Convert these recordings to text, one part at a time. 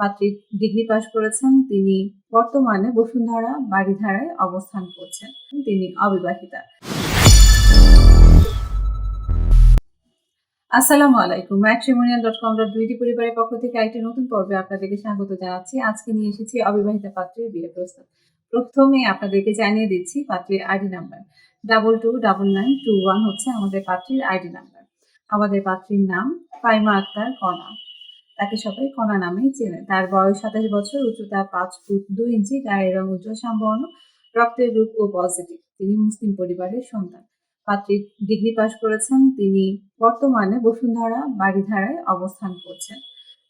পাত্রী ডিগ্রি পাশ করেছেন, তিনি বর্তমানে বসুন্ধরা বাড়িধারায় অবস্থান করছেন। তিনি অবিবাহিতা। আসসালামু আলাইকুম। ম্যাট্রিমোনিয়াল ডট কম ডট দুইটি পরিবারের পক্ষ থেকে একটি নতুন পর্বে আপনাদেরকে স্বাগত জানাচ্ছি। আজকে নিয়ে এসেছি অবিবাহিতা পাত্রীর বিয়ে প্রস্তাব প্রথমে আপনাদেরকে জানিয়ে দিচ্ছি পাত্রীর ID number. Double two double nine two one হচ্ছে আমাদের পাত্রীর আইডি নাম্বার। আমাদের পাত্রীর নাম ফাইমা আক্তার কণা। তাকে সবাই কণা নামেই চেনে। তার বয়স সাতাশ বছর, উচ্চতা পাঁচ ফুট দুই ইঞ্চি, গায়ের রং উজ্জ্বল সম্বর্ণ রক্তের গ্রুপ ও পজিটিভ তিনি মুসলিম পরিবারের সন্তান। পাত্রী ডিগ্রি পাশ করেছেন। তিনি বর্তমানে বসুন্ধরা বাড়িধারায় অবস্থান করছেন।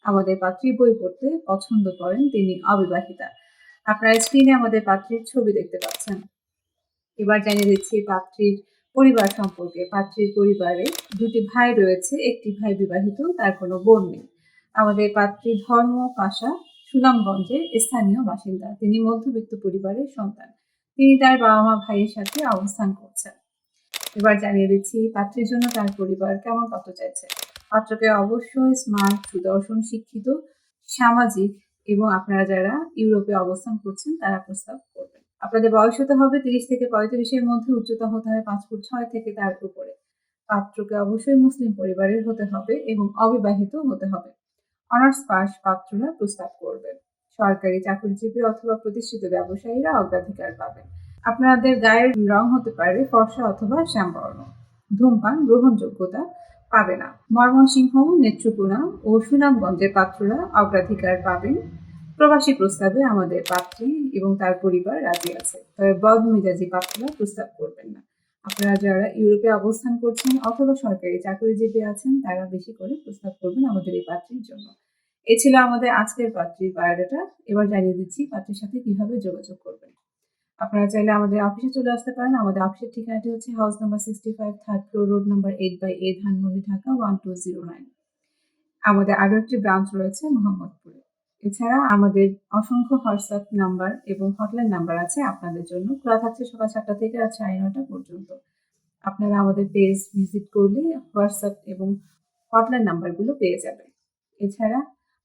আমাদের পাত্রী বই পড়তে পছন্দ করেন তিনি অবিবাহিতা। আপনারা স্ক্রিনে আমাদের পাত্রীর ছবি দেখতে পাচ্ছেন। এবার জানিয়ে দিচ্ছি পাত্রীর পরিবার সম্পর্কে। পাত্রীর পরিবারে দুটি ভাই রয়েছে, একটি ভাই বিবাহিত, তার কোনো বোন নেই। আমাদের পাত্রী ধর্ম, পাশা, সুনামগঞ্জের স্থানীয় বাসিন্দা। তিনি মধ্যবিত্ত পরিবারের সন্তান। তিনি তার বাবা মা ভাইয়ের সাথে অবস্থান করছেন। এবার জানিয়ে দিচ্ছি, পাত্রীর জন্য তার পরিবার কেমন পাত্র চাইছে? পাত্রকে অবশ্যই স্মার্ট, সুদর্শন, শিক্ষিত, সামাজিক এবং আপনারা যারা ইউরোপে অবস্থান করছেন, তারা প্রস্তাব করবেন। আপনাদের বয়স হতে হবে তিরিশ থেকে পঁয়ত্রিশের মধ্যে, উচ্চতা হতে হবে পাঁচ ফুট ছয় থেকে তার উপরে। পাত্রকে অবশ্যই মুসলিম পরিবারের হতে হবে এবং অবিবাহিত হতে হবে। অনার্স পাস পাত্ররা প্রস্তাব করবেন সরকারি চাকরিজীবী অথবা প্রতিষ্ঠিত ব্যবসায়ীরা অগ্রাধিকার পাবেন। আপনাদের গায়ের রং হতে পারে ফর্সা অথবা শ্যামবর্ণ। ধূমপান, গ্রহণযোগ্যতা পাবে না। ময়মনসিংহ, নেত্রকোনা ও সুনামগঞ্জের পাত্ররা অগ্রাধিকার পাবেন। প্রবাসী প্রস্তাবে আমাদের পাত্রী এবং তার পরিবার রাজি আছে। তবে বদমেজাজি পাত্ররা প্রস্তাব করবেন না। আপনারা যারা ইউরোপে অবস্থান করছেন অথবা সরকারি চাকরিজীবী আছেন, তারা বেশি করে প্রস্তাব করবেন আমাদের এই পাত্রীর জন্য। এ ছিল আমাদের আজকের পাত্রীর বায়োডাটা। এবার জানিয়ে দিচ্ছি পাত্রীর সাথে কীভাবে যোগাযোগ করবেন। আপনারা চাইলে আমাদের অফিসে চলে আসতে পারেন। আমাদের অফিসের ঠিকানাটি হচ্ছে house number sixty five third floor road number eight by A Dhanmondi, Dhaka one two zero nine আমাদের আরও একটি ব্রাঞ্চ রয়েছে মোহাম্মদপুরে। এছাড়া আমাদের অসংখ্য হোয়াটসঅ্যাপ নাম্বার এবং হটলাইন নাম্বার আছে আপনাদের জন্য। খোলা থাকছে সকাল সাতটা থেকে রাত সাড়ে নটা পর্যন্ত। আপনারা আমাদের পেজ ভিজিট করলে হোয়াটসঅ্যাপ এবং হটলাইন নাম্বারগুলো পেয়ে যাবেন। এছাড়া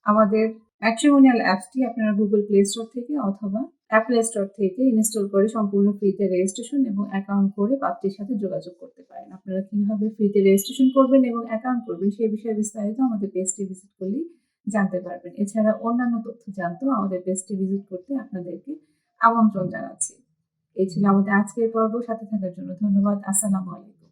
আমাদের ম্যাট্রিমোনিয়াল অ্যাপসটি আপনারা গুগল প্লে স্টোর থেকে অথবা অ্যাপল স্টোর থেকে ইনস্টল করে সম্পূর্ণ ফ্রিতে রেজিস্ট্রেশন এবং অ্যাকাউন্ট করে পাত্রীর সাথে যোগাযোগ করতে পারেন। আপনারা কীভাবে ফ্রিতে রেজিস্ট্রেশন করবেন এবং অ্যাকাউন্ট করবেন সেই বিষয়ে বিস্তারিত আমাদের পেজটি ভিজিট করলেই জানতে পারবেন। এছাড়া অন্যান্য তথ্য জানতেও আমাদের পেজটি ভিজিট করতে আপনাদেরকে আমন্ত্রণ জানাচ্ছি। এই ছিল আমাদের আজকের পর্ব। সাথে থাকার জন্য ধন্যবাদ। আসসালামু আলাইকুম।